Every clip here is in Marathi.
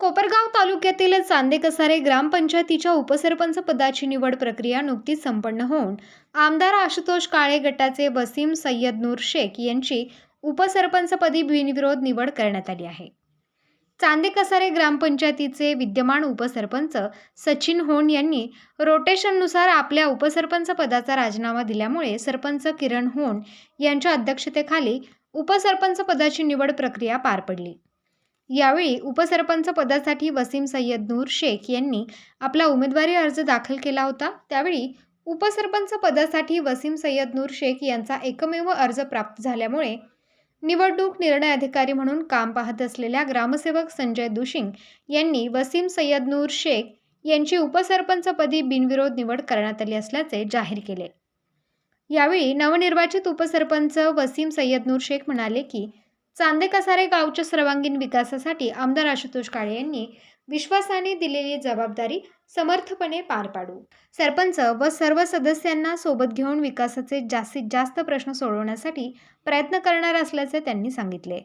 कोपरगाव तालुक्यातील चांदे कसारे ग्रामपंचायतीच्या उपसरपंच पदाची निवड प्रक्रिया नुकतीच संपन्न होऊन आमदार आशुतोष काळे गटाचे वसीम सय्यद नूर शेख यांची उपसरपंचपदी बिनविरोध निवड करण्यात आली आहे. चांदे कसारे ग्रामपंचायतीचे विद्यमान उपसरपंच सचिन होन यांनी रोटेशननुसार आपल्या उपसरपंच पदाचा राजीनामा दिल्यामुळे सरपंच किरण होन यांच्या अध्यक्षतेखाली उपसरपंच पदाची निवड प्रक्रिया पार पडली. यावेळी उपसरपंच पदासाठी वसीम सय्यद नूर शेख यांनी आपला उमेदवारी अर्ज दाखल केला होता. त्यावेळी उपसरपंच पदासाठी वसीम सय्यद नूर शेख यांचा एकमेव अर्ज प्राप्त झाल्यामुळे निवडणूक निर्णय अधिकारी म्हणून काम पाहत असलेल्या ग्रामसेवक संजय दुशिंग यांनी वसीम सय्यद नूर शेख यांची उपसरपंचपदी बिनविरोध निवड करण्यात आली असल्याचे जाहीर केले. यावेळी नवनिर्वाचित उपसरपंच वसीम सय्यद नूर शेख म्हणाले की चांदे कसारे गावच्या सर्वांगीण विकासासाठी आमदार आशुतोष काळे यांनी विश्वासाने दिलेली जबाबदारी समर्थपणे पार पाडू. सरपंच व सर्व सदस्यांना सोबत घेऊन विकासाचे जास्तीत जास्त प्रश्न सोडवण्यासाठी प्रयत्न करणार असल्याचे त्यांनी सांगितले.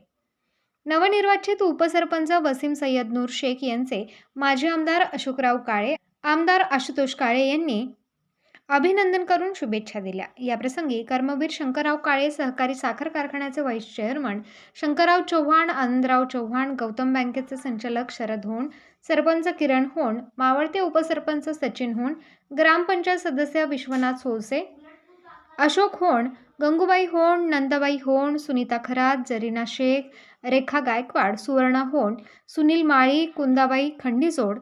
नवनिर्वाचित उपसरपंच वसीम सय्यद नूर शेख यांचे माजी आमदार अशोकराव काळे आमदार आशुतोष काळे यांनी अभिनंदन करून शुभेच्छा दिल्या. याप्रसंगी कर्मवीर शंकरराव काळे सहकारी साखर कारखान्याचे व्हाईस चेअरमन शंकरराव चव्हाण आनंदराव चव्हाण गौतम बँकेचे संचालक शरद होण सरपंच किरण होण मावळते उपसरपंच सचिन होण ग्रामपंचायत सदस्य विश्वनाथ सोळसे अशोक होण गंगूबाई होण नंदाबाई होण सुनीता खरात जरीना शेख रेखा गायकवाड सुवर्णा होण सुनील माळी कुंदाबाई खंडीजोड.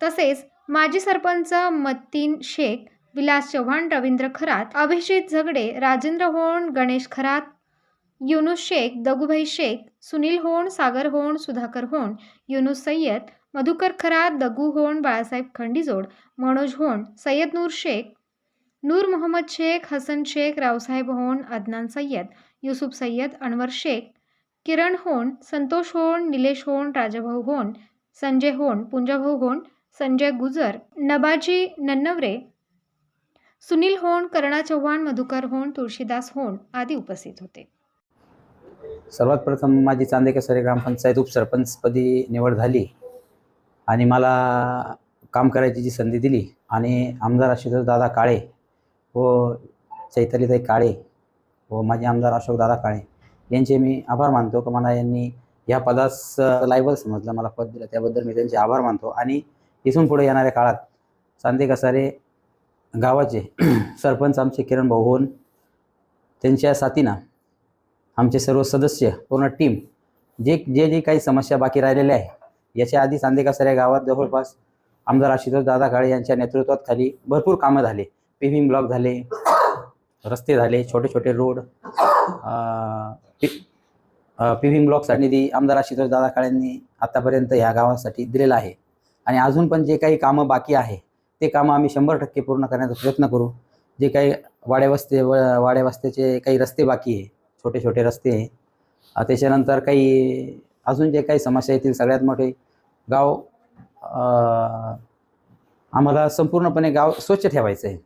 तसेच माजी सरपंच मतीन शेख विलास चव्हाण रवींद्र खरात अभिजित झगडे राजेंद्र होण गणेश खरात युनुस शेख दगुभाई शेख सुनील होण सागर होण सुधाकर होण युनुस सय्यद मधुकर खरात दगू होण बाळासाहेब खंडीजोड मनोज होण सय्यद नूर शेख नूर मोहम्मद शेख हसन शेख रावसाहेब होण अदनान सय्यद युसुफ सय्यद अनवर शेख किरण होण संतोष होण निलेश होण राजाभाऊ होण संजय होण पुंजाभाऊ होण संजय गुजर नबाजी नन्नवरे सुनील होण कर्णा चव्हाण मधुकर होण तुळशीदास होण आदी उपस्थित होते. सर्वात प्रथम माझी चांदेकसरे ग्रामपंचायत उपसरपंचपदी निवड झाली आणि मला काम करायची जी संधी दिली आणि आमदार आशुतोष दादा काळे व चैतलीताई काळे व माझे आमदार अशोकदादा काळे यांचे मी आभार मानतो. की मला यांनी ह्या पदास लायबल समजलं मला पद दिलं त्याबद्दल मी त्यांचे आभार मानतो. आणि इथून पुढे येणाऱ्या काळात चांदे चांदेकसारे गावाचे सरपंच आमचे किरण भाऊ होऊन त्यांच्या साथीनं आमचे सर्व सदस्य पूर्ण टीम जे जे जे काही समस्या बाकी राहिलेल्या आहे याच्या आधी चांदेकासर या गावात जवळपास आमदार आशुतोष दादा काळे यांच्या नेतृत्वात खाली भरपूर कामं झाले. पेव्हिंग ब्लॉक झाले रस्ते झाले छोटे छोटे रोड पिव्हिंग ब्लॉकसाठी निधी आमदार आशुतोष दादा काळेंनी आतापर्यंत ह्या गावासाठी दिलेला आहे. आणि अजून पण जे काही कामं बाकी आहे ते कामं आम्ही शंभर टक्के पूर्ण करण्याचा प्रयत्न करू. जे काही वाड्यावस्ते व वाड्यावस्त्याचे काही रस्ते बाकी आहे छोटे छोटे रस्ते आहे. त्याच्यानंतर काही अजून जे काही समस्या येतील सगळ्यात मोठे गाव आम्हाला संपूर्णपणे गाव स्वच्छ ठेवायचं आहे.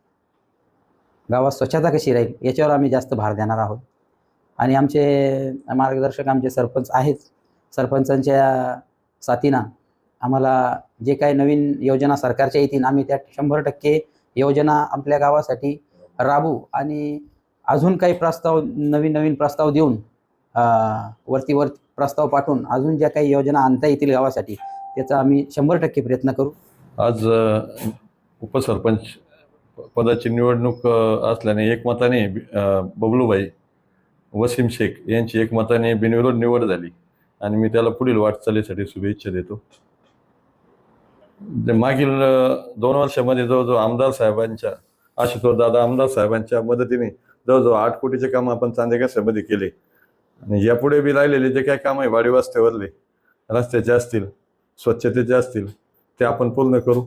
गावात स्वच्छता कशी राहील याच्यावर आम्ही जास्त भार देणार आहोत. आणि आमचे मार्गदर्शक आमचे सरपंच आहेत. सरपंचांच्या साथीनं आम्हाला जे काही नवीन योजना सरकारच्या येतील आम्ही त्या शंभर टक्के योजना आपल्या गावासाठी राबू आणि अजून काही प्रस्ताव नवीन नवीन प्रस्ताव देऊन वरती वर प्रस्ताव पाठवून अजून ज्या काही योजना आणता येतील गावासाठी त्याचा आम्ही शंभर टक्के प्रयत्न करू. आज उपसरपंच पदाची निवडणूक असल्याने एकमताने बबलूबाई वसीम शेख यांची एकमताने बिनविरोध निवड झाली. आणि मी त्याला पुढील वाटचालीसाठी शुभेच्छा देतो. मागील दोन वर्षामध्ये जवळजवळ आमदार साहेबांच्या आशुतोष दादा आमदार साहेबांच्या मदतीने जवळजवळ आठ कोटीचे काम आपण चांदेगाव सभेमध्ये केले. आणि यापुढे बी राहिलेले जे काही काम आहे वाडी रस्त्याचे असतील स्वच्छतेचे असतील ते आपण पूर्ण करू.